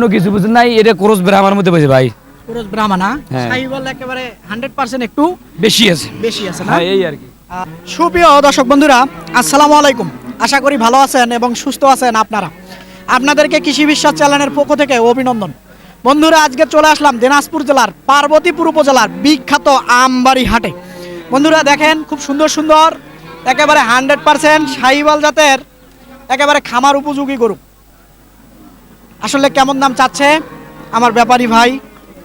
অন্য কিছু বুঝেন নাই এটা ক্রস ব্রাহ্মার মধ্যে বসে ভাই। ব্রাহ্মণা হ্যাঁ। সাহিওয়াল একেবারে হান্ড্রেড পার্সেন্ট একটু বেশি আছে। বেশি আছে না? হ্যাঁ এই আর কি। সুপ্রিয় দর্শক বন্ধুরা আসসালামু আলাইকুম। আশা করি ভালো আছেন এবং সুস্থ আছেন আপনারা। আপনাদেরকে কৃষি বিশ্বাস চ্যানেলের পক্ষ থেকে অভিনন্দন। বন্ধুরা আজকে চলে আসলাম দিনাজপুর জেলার পার্বতীপুর উপজেলার বিখ্যাত আমবাড়ি হাটে। বন্ধুরা দেখেন খুব সুন্দর সুন্দর একেবারে হান্ড্রেড পার্সেন্ট সাহিওয়াল জাতের একেবারে খামার উপযোগী গরু। আসলে কেমন দাম চাচ্ছে আমার ব্যাপারী ভাই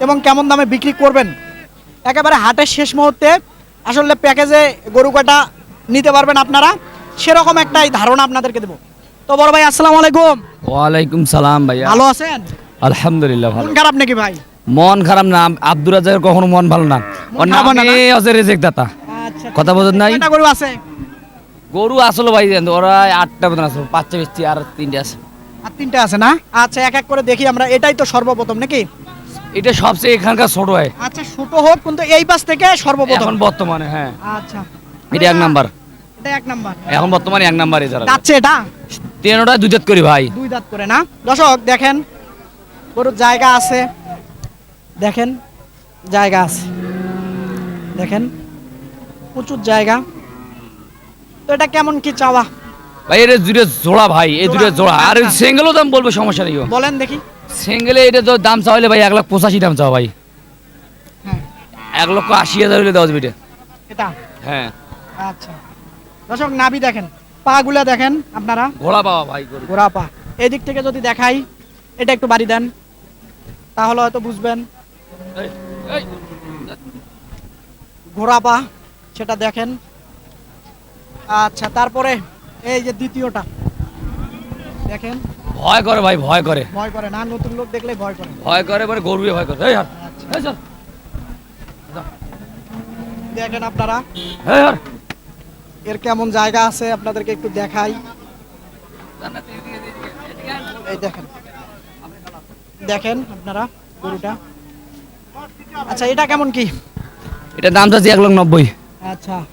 এবং কেমন দামে বিক্রি করবেন? একেবারে হাটের শেষ মুহূর্তে আসলে প্যাকেজে গরু কাটা নিতে পারবেন আপনারা? সেরকম একটাই ধারণা আপনাদেরকে দেবো। তো বড় ভাই আসসালামু আলাইকুম। ওয়ালাইকুম সালাম ভাইয়া। ভালো আছেন? আলহামদুলিল্লাহ ভালো। খারাপ নাকি ভাই? মন খারাপ না আব্দুর রাজাকের কখনো মন ভালো না। ওর খারাপ নামে আছে রেজেক দাতা। আচ্ছা। কথা বোঝেন নাই? গরু আছে? গরু আসলো ভাই ওরা আটটা মতন আসলো পাঁচটা বেশি আর তিনটে আছে। আর তিনটে আছে না? আচ্ছা এক এক করে দেখি আমরা। এটাই তো সর্বপ্রথম নাকি? এটা সবচেয়ে এখানকার ছোট হয়। আচ্ছা ছোট হোক কিন্তু এই পাশ থেকে সর্বপ্রথম। এখন বর্তমানে হ্যাঁ। আচ্ছা। এটা এক নাম্বার। এটা এক নাম্বার। এখন বর্তমানে এক নাম্বার এছাড়া যাচ্ছে এটা? তেরোটা দুই জাত করি ভাই। দুই দাঁত করে না? দর্শক দেখেন গরুর জায়গা আছে। দেখেন জায়গা আছে। দেখেন প্রচুর জায়গা। তো এটা কেমন কি চাওয়া? ভাই এটা দুটো জোড়া ভাই এই দুটো জোড়া, জোড়া। আর। সিঙ্গেলও দাম বলব সমস্যা নেই বলেন দেখি। সিঙ্গেলে এটা তো দাম চাইলে ভাই এক লাখ পঁচাশি দাম চাও ভাই। হ্যাঁ। এক লক্ষ আশি হাজার হলে দেওয়া যাবে এটা। হ্যাঁ। আচ্ছা। দর্শক নাভি দেখেন পাগুলা দেখেন আপনারা। ঘোড়া পাওয়া ভাই ঘোড়া পা। এই দিক থেকে যদি দেখাই এটা একটু বাড়ি দেন। তাহলে হয়তো বুঝবেন। ঘোড়া পা সেটা দেখেন। আচ্ছা তারপরে এই যে দ্বিতীয়টা। দেখেন। ভয় করে ভাই ভয় করে। ভয় করে না নতুন লোক দেখলে ভয় করে। ভয় করে মানে গরুয়ে ভয় করে। এই হার আচ্ছা। এই চল। দেখেন আপনারা। এই হার। এর কেমন জায়গা আছে আপনাদেরকে একটু দেখাই। এই দেখেন। দেখেন আপনারা গরুটা। আচ্ছা এটা কেমন কি? এটা দাম চাচ্ছি এক লাখ নব্বই। আচ্ছা।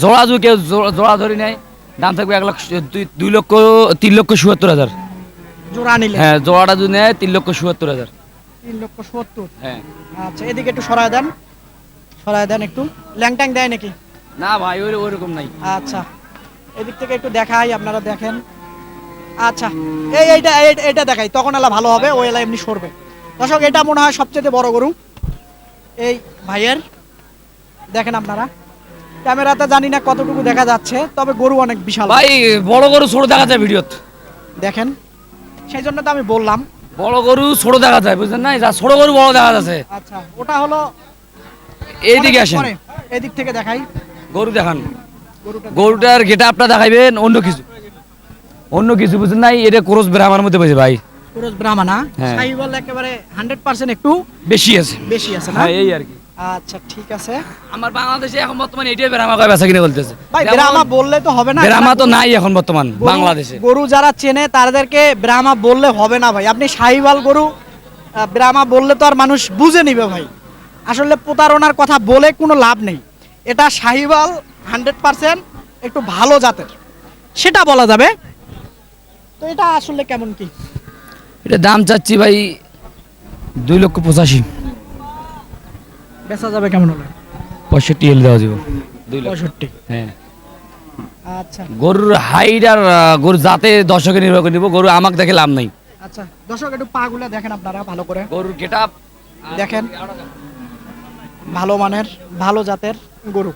জোড়া কেউ জোড়া- জোড়া ধরি নেয় দাম থাকবে এক লাখ দুই- লক্ষ তিন লক্ষ চুয়াত্তর হাজার। জোড়া নিলে? হ্যাঁ জোড়াটা যদি নেয় তিন লক্ষ চুয়াত্তর হাজার। তিন লক্ষ সত্তর? হ্যাঁ। আচ্ছা এদিকে একটু সরায় দেন। সরায় দেন একটু। ল্যাংট্যাং দেয় নাকি? না ভাই ওই ওইরকম নাই। আচ্ছা। এদিক থেকে একটু দেখাই আপনারা দেখেন। আচ্ছা এই এইটা এই- এইটা দেখাই তখন এলা ভালো হবে ওই এলা এমনি সরবে। দর্শক এটা মনে হয় সবচেয়ে বড় গরু। এই ভাইয়ের দেখেন আপনারা। ক্যামেরাতে জানি না কতটুকু দেখা যাচ্ছে তবে গরু অনেক বিশাল। ভাই বড় গরু ছোট দেখা যায় ভিডিওত। দেখেন সেই জন্য তো আমি বললাম। বড় গরু ছোট দেখা যায় বুঝলেন না? যা ছোট গরু বড় দেখা যাচ্ছে। আচ্ছা ওটা হলো এইদিকে আসেন। এদিক থেকে দেখাই। গরু দেখান। গরুটার গেটা আপনার দেখাইবেন অন্য কিছু। অন্য কিছু বুঝলেন নাই এটা ক্রস ব্রাহ্মার মধ্যে বসে ভাই। পুরো ব্রাহ্মণা হ্যাঁ। সাইবল একেবারে হান্ড্রেড পার্সেন্ট একটু বেশি আছে। বেশি আছে না? হ্যাঁ এই আর কি। আচ্ছা ঠিক আছে। আমার বাংলাদেশে এখন বর্তমানে এটাই ব্রাহ্মা কয় বেচা কিনে বলতেছে ভাই ব্রাহ্মা বললে তো হবে না। ব্রাহ্মা তো নাই এখন বর্তমান বাংলাদেশে। গরু যারা চেনে তাদেরকে ব্রাহ্মা বললে হবে না ভাই। আপনি সাহিওয়াল গরু আহ, ব্রাহ্মা বললে তো আর মানুষ বুঝে নিবে ভাই। আসলে প্রতারণার কথা বলে কোনো লাভ নেই। এটা সাহিওয়াল হান্ড্রেড পার্সেন্ট একটু ভালো জাতের। সেটা বলা যাবে। তো এটা আসলে কেমন কি? এটা দাম চাচ্ছি ভাই দুই লক্ষ পঁচাশি। বেচা যাবে কেমন হলে? পঁয়ষট্টি এল দেওয়া যাবে। দুই লক্ষ। পঁয়ষট্টি। হ্যাঁ। আচ্ছা। গরুর হাইট আর গরুর জাতে দর্শকে নির্ভর করে নিব। গরু আমাকে দেখে লাভ নাই। আচ্ছা দর্শক একটু পাগুলা দেখেন আপনারা ভালো করে। গরুর গেটা দেখেন ভালো মানের ভালো জাতের গরু।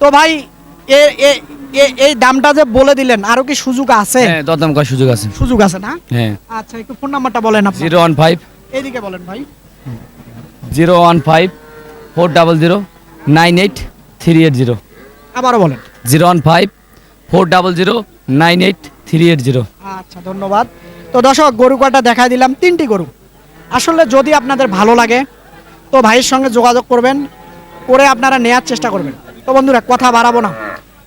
তো ভাই এ এ- এ- এই দামটা যে বলে দিলেন আরও কি সুযোগ আছে? হ্যাঁ দরদাম করার সুযোগ আছে। সুযোগ আছে না? হ্যাঁ। আচ্ছা একটু ফোন নাম্বারটা বলেন আপনি জিরো ওয়ান ফাইভ। এইদিকে বলেন ভাই। Zero one five. Four double zero nine eight three eight zero. আবারও বলেন। Zero one five four double zero nine eight three eight zero. আচ্ছা ধন্যবাদ। তো দর্শক গরু কটা দেখাই দিলাম তিনটি গরু। আসলে যদি আপনাদের ভালো লাগে তো ভাইয়ের সঙ্গে যোগাযোগ করবেন করে আপনারা নেয়ার চেষ্টা করবেন। তো বন্ধুরা কথা বাড়াবো না।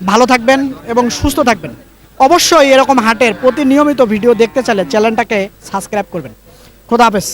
ভালো থাকবেন এবং সুস্থ থাকবেন। অবশ্যই এরকম হাটের প্রতি নিয়মিত ভিডিও দেখতে চাইলে চ্যানেলটাকে সাবস্ক্রাইব করবেন। খোদা হাফেজ।